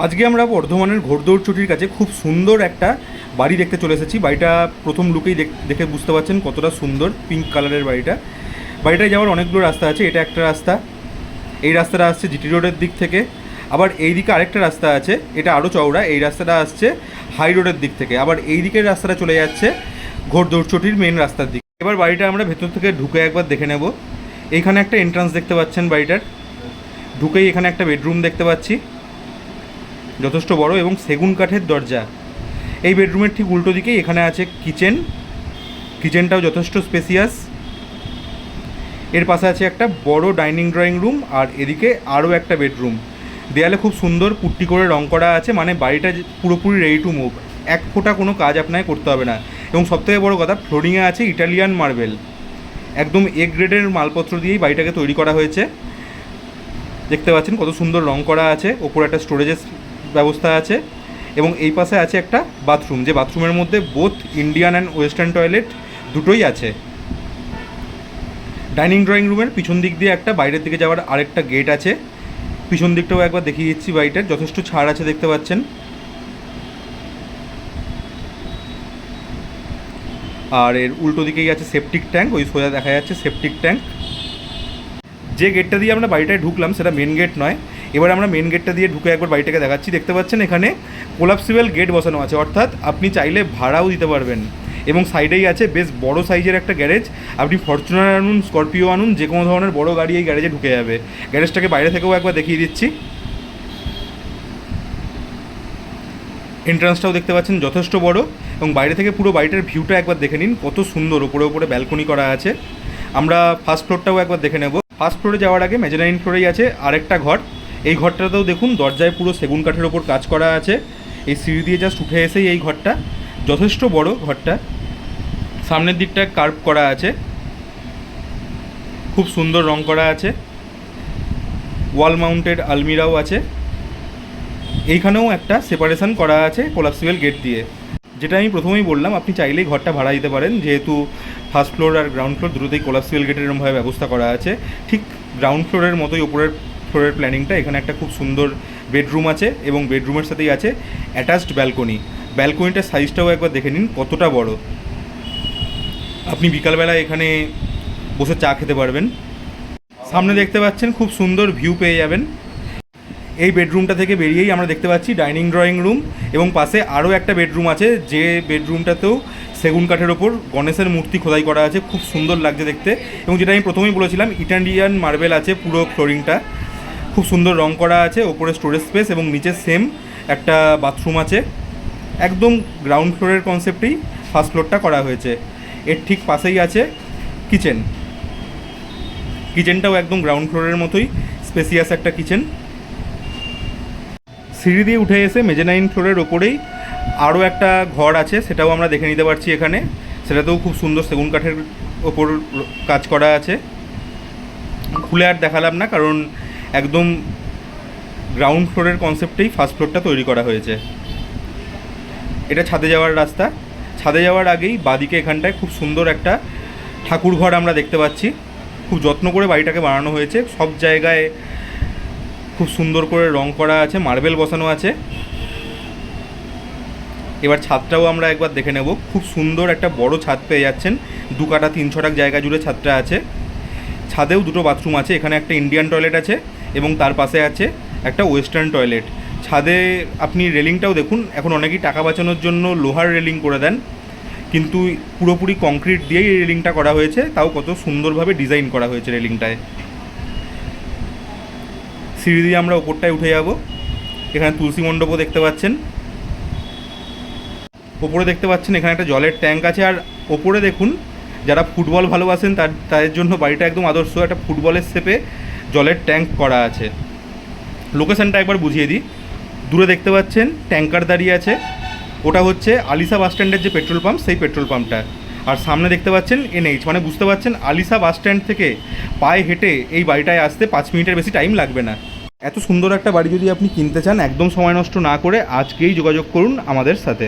আজকে আমরা বর্ধমানের ঘোড়দৌড় চটির কাছে খুব সুন্দর একটা বাড়ি দেখতে চলে এসেছি। বাড়িটা প্রথম লুকেই দেখ- বুঝতে পারছেন কতটা সুন্দর পিঙ্ক কালারের বাড়িটা। বাড়িটায় যাওয়ার অনেকগুলো রাস্তা আছে, এটা একটা রাস্তা। এই রাস্তাটা আসছে জিটি রোডের দিক থেকে। আবার এই দিকে আরেকটা রাস্তা আছে, এটা আরও চওড়া, এই রাস্তাটা আসছে হাই রোডের দিক থেকে। আবার এই দিকের রাস্তাটা চলে যাচ্ছে ঘোড়দৌড় চটির মেন রাস্তার দিকে। এবার বাড়িটা আমরা ভেতর থেকে ঢুকে একবার দেখে নেব। এইখানে একটা এন্ট্রান্স দেখতে পাচ্ছেন বাড়িটার। ঢুকেই এখানে একটা বেডরুম দেখতে পাচ্ছি। যথেষ্ট বড় এবং সেগুন কাঠের দরজা। এই বেডরুমের ঠিক উল্টো দিকেই এখানে আছে কিচেন। কিচেনটাও যথেষ্ট স্পেসিয়াস। এর পাশে আছে একটা বড় ডাইনিং ড্রয়িং রুম আর এদিকে আরও একটা বেডরুম। দেয়ালে খুব সুন্দর পুট্টি করে রং করা আছে মানে বাড়িটা পুরোপুরি রেডি টু মুভ এক ফোঁটা কোনো কাজ আপনাকে করতে হবে না। এবং সবথেকে বড় কথা ফ্লোরিংয়ে আছে ইটালিয়ান মার্বেল একদম এ গ্রেডের মালপত্র দিয়েই বাড়িটাকে তৈরি করা হয়েছে। দেখতে পাচ্ছেন কত সুন্দর রং করা আছে। ওপরে একটা স্টোরেজের ব্যবস্থা আছে এবং এই পাশে আছে একটা বাথরুম যে বাথরুমের মধ্যে both Indian and western toilet দুটোই আছে। ডাইনিং ড্রয়িং রুমের পিছন দিক দিয়ে একটা, বাইরের দিকে যাওয়ার আরেকটা গেট আছে। পিছন দিকটাও একবার দেখিয়ে দিচ্ছি বাড়িটার, যথেষ্ট ছাড় আছে দেখতে পাচ্ছেন। আর এর উল্টো দিকেই আছে সেপটিক ট্যাঙ্ক ওই সোজা দেখা যাচ্ছে সেপটিক ট্যাঙ্ক যে গেটটা দিয়ে আমরা বাড়িটায় ঢুকলাম, সেটা মেন গেট নয়। এবার আমরা মেন গেটটা দিয়ে ঢুকে একবার বাড়িটাকে দেখাচ্ছি। দেখতে পাচ্ছেন এখানে কোলাপসিবল গেট বসানো আছে। অর্থাৎ আপনি চাইলে ভাড়াও দিতে পারবেন। এবং সাইডেই আছে বেশ বড় সাইজের একটা গ্যারেজ আপনি ফরচুনার আনুন স্করপিও আনুন, যে কোনো ধরনের বড় গাড়ি এই গ্যারেজে ঢুকে যাবে। গ্যারেজটাকে বাইরে থেকেও একবার দেখিয়ে দিচ্ছি। এন্ট্রান্সটাও দেখতে পাচ্ছেন, যথেষ্ট বড়। এবং বাইরে থেকে পুরো বাড়িটার ভিউটা একবার দেখে নিন। কত সুন্দর ওপরে ওপরে ব্যালকনি করা আছে। আমরা ফার্স্ট ফ্লোরটাও একবার দেখে নেব। ফার্স্ট ফ্লোরে যাওয়ার আগে মেজানাইন ফ্লোরেই আছে আরেকটা ঘর। এই ঘরটাতেও দেখুন, দরজায় পুরো সেগুন কাঠের ওপর কাজ করা আছে। এই সিঁড়ি দিয়ে জাস্ট উঠে এসেই এই ঘরটা। যথেষ্ট বড় ঘরটা। সামনের দিকটা কার্ভ করা আছে। খুব সুন্দর রং করা আছে। ওয়াল মাউন্টেড আলমিরাও আছে। এইখানেও একটা সেপারেশন করা আছে কোলাপসিবল গেট দিয়ে। যেটা আমি প্রথমেই বললাম, আপনি চাইলেই ঘরটা ভাড়া দিতে পারেন। যেহেতু ফার্স্ট ফ্লোর আর গ্রাউন্ড ফ্লোর দুটোতেই কোলাপসিবল গেটের এরমভাবে ব্যবস্থা করা আছে। ঠিক গ্রাউন্ড ফ্লোরের মতোই ওপরের ফ্লোরের প্ল্যানিংটা। এখানে একটা খুব সুন্দর বেডরুম আছে এবং বেডরুমের সাথেই আছে অ্যাটাচড ব্যালকনি। ব্যালকনিটার সাইজটাও একবার দেখে নিন, কতটা বড়। আপনি বিকালবেলা এখানে বসে চা খেতে পারবেন। সামনে দেখতে পাচ্ছেন খুব সুন্দর ভিউ পেয়ে যাবেন। এই বেডরুমটা থেকে বেরিয়েই আমরা দেখতে পাচ্ছি ডাইনিং ড্রয়িং রুম এবং পাশে আরও একটা বেডরুম আছে, যে বেডরুমটাতেও সেগুন কাঠের ওপর গণেশের মূর্তি খোদাই করা আছে। খুব সুন্দর লাগছে দেখতে এবং যেটা আমি প্রথমেই বলেছিলাম ইটালিয়ান মার্বেল আছে পুরো ফ্লোরিংটা। খুব সুন্দর রং করা আছে, ওপরে স্টোরেজ স্পেস এবং নিচে সেম একটা বাথরুম আছে। একদম গ্রাউন্ড ফ্লোরের কনসেপ্টেই ফার্স্ট ফ্লোরটা করা হয়েছে। এর ঠিক পাশেই আছে কিচেন কিচেনটাও একদম গ্রাউন্ড ফ্লোরের মতোই স্পেসিয়াস একটা কিচেন সিঁড়ি দিয়ে উঠে এসে মেজেনাইন ফ্লোরের ওপরেই আরও একটা ঘর আছে, সেটাও আমরা দেখে নিতে পারছি এখানে। সেটাতেও খুব সুন্দর সেগুন কাঠের ওপর কাজ করা আছে। খুলে আর দেখালাম না, কারণ একদম গ্রাউন্ড ফ্লোরের কনসেপ্টেই ফার্স্ট ফ্লোরটা তৈরি করা হয়েছে। এটা ছাদে যাওয়ার রাস্তা। ছাদে যাওয়ার আগেই বাদিকে এখানটায় খুব সুন্দর একটা ঠাকুর ঘর আমরা দেখতে পাচ্ছি। খুব যত্ন করে বাড়িটাকে বানানো হয়েছে। সব জায়গায় খুব সুন্দর করে রং করা আছে মার্বেল বসানো আছে। এবার ছাদটাও আমরা একবার দেখে নেব। খুব সুন্দর একটা বড় ছাদ পেয়ে যাচ্ছেন। দু কাটা, তিন ছটাক জায়গা জুড়ে ছাদটা আছে। ছাদেও দুটো বাথরুম আছে। এখানে একটা ইন্ডিয়ান টয়লেট আছে। এবং তার পাশে আছে একটা ওয়েস্টার্ন টয়লেট ছাদে আপনি রেলিংটাও দেখুন, এখন অনেকেই টাকা বাঁচানোর জন্য লোহার রেলিং করে দেন, কিন্তু পুরোপুরি কংক্রিট দিয়েই রেলিংটা করা হয়েছে, তাও কত সুন্দরভাবে ডিজাইন করা হয়েছে রেলিংটায়। সিঁড়ি দিয়ে আমরা ওপরটায় উঠে যাব, এখানে তুলসী মণ্ডপও দেখতে পাচ্ছেন। ওপরে দেখতে পাচ্ছেন, এখানে একটা জলের ট্যাঙ্ক আছে, আর ওপরে দেখুন, যারা ফুটবল ভালোবাসেন তার, তাদের জন্য বাড়িটা একদম আদর্শ, একটা ফুটবলের শেপে জলের ট্যাঙ্ক করা আছে। লোকেশনটা একবার বুঝিয়ে দিই। দূরে দেখতে পাচ্ছেন, ট্যাঙ্কার দাঁড়িয়ে আছে। ওটা হচ্ছে আলিসা বাস স্ট্যান্ডের যে পেট্রোল পাম্প, সেই পেট্রোল পাম্পটা। আর সামনে দেখতে পাচ্ছেন এনএইচ মানে বুঝতে পারছেন আলিসা বাস স্ট্যান্ড থেকে পায়ে হেঁটে এই বাড়িটায় আসতে পাঁচ মিনিটের বেশি টাইম লাগবে না। এত সুন্দর একটা বাড়ি যদি আপনি কিনতে চান, একদম সময় নষ্ট না করে আজকেই যোগাযোগ করুন আমাদের সাথে।